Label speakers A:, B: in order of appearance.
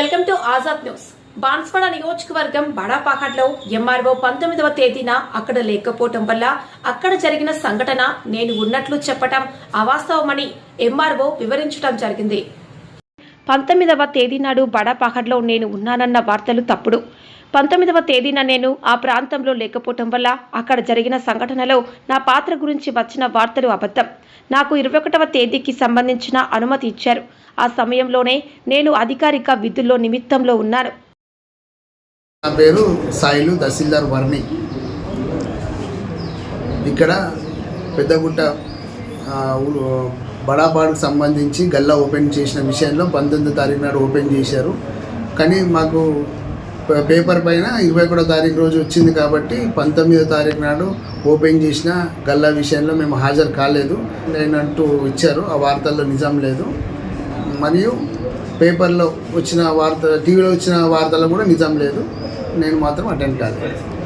A: Welcome to Azad news. Banswada నియోజకవర్గం బడాపాకట్లో MRO పంతొమ్మిదవ తేదీన అక్కడ లేకపోవటం వల్ల అక్కడ జరిగిన సంఘటన నేను ఉన్నట్లు చెప్పటం అవాస్తవమని ఎంఆర్ఓ వివరించడం జరిగింది. పంతొమ్మిదవ తేదీ నాడు బడాపహడ్లో నేను ఉన్నానన్న వార్తలు తప్పుడు. పంతొమ్మిదవ తేదీన నేను ఆ ప్రాంతంలో లేకపోవటం వల్ల అక్కడ జరిగిన సంఘటనలో నా పాత్ర గురించి వచ్చిన వార్తలు అబద్ధం. నాకు ఇరవై ఒకటవ తేదీకి సంబంధించిన అనుమతి ఇచ్చారు. ఆ సమయంలోనే నేను అధికారిక విధుల్లో నిమిత్తంలో ఉన్నాను.
B: నా పేరు సాయిలు తహసీల్దార్ వర్ణి. ఇక్కడ పెద్దగుట్ట బడా ఊరు సంబంధించి గల్లా ఓపెన్ చేసిన విషయంలో పంతొమ్మిదో తారీఖు నాడు ఓపెన్ చేశారు. కానీ మాకు పేపర్ పైన ఇరవై ఒకటో తారీఖు రోజు వచ్చింది కాబట్టి పంతొమ్మిదో తారీఖు నాడు ఓపెన్ చేసిన గల్లా విషయంలో మేము హాజరు కాలేదు. లేనంటూ ఇచ్చారు. ఆ వార్తల్లో నిజం లేదు. మరియు పేపర్లో వచ్చిన వార్త టీవీలో వచ్చిన వార్తల్లో కూడా నిజం లేదు. నేను మాత్రం అటెండ్ కాలేదు.